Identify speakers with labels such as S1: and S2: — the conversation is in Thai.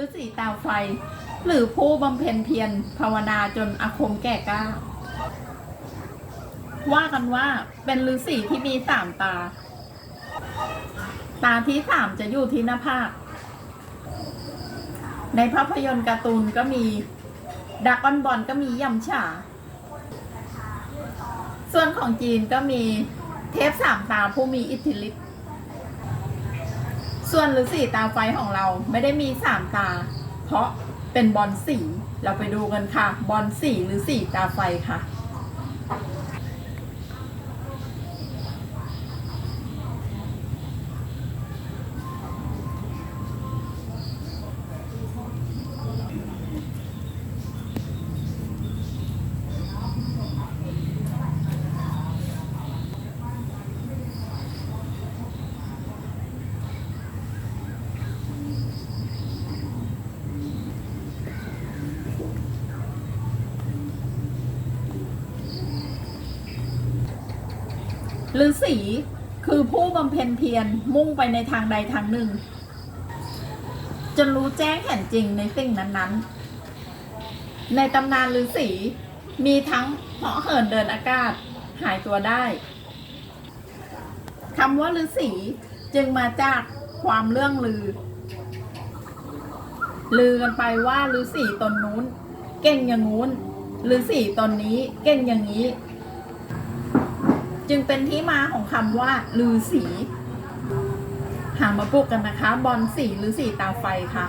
S1: ฤาษีตาไฟ หรือผู้บำเพ็ญเพียรภาวนาจนอาคมแก่กล้า ว่ากันว่าเป็นฤาษีที่มีสามตา ตาที่สามจะอยู่ที่หน้าผากในภาพยนตร์การ์ตูนก็มีดักออนบอลก็มียำฉา ส่วนของจีนก็มีเทพสามตาผู้มีอิทธิฤทธิ์ ส่วนฤาษีตาไฟของเราไม่ได้มีสามตา เพราะเป็นบอลสี เราไปดูกันค่ะ บอลสีหรือสีตาไฟค่ะ ฤาษีคือผู้บำเพ็ญเพียรมุ่งไปในทางใดทางหนึ่ง จนรู้แจ้งเห็นจริงในสิ่งนั้นๆ ในตำนานฤาษีมีทั้งเหาะเหินเดินอากาศหายตัวได้คำว่าฤาษีจึงมาจากความเรื่องลือ ลือกันไปว่าฤาษีตนนู้น เก่งอย่างงู้นฤาษีตนนี้เก่งอย่างนี้ จึงเป็นที่มาของคำว่าลือสี หามาปลูกกันนะคะ บอลสีหรือสีตาไฟค่ะ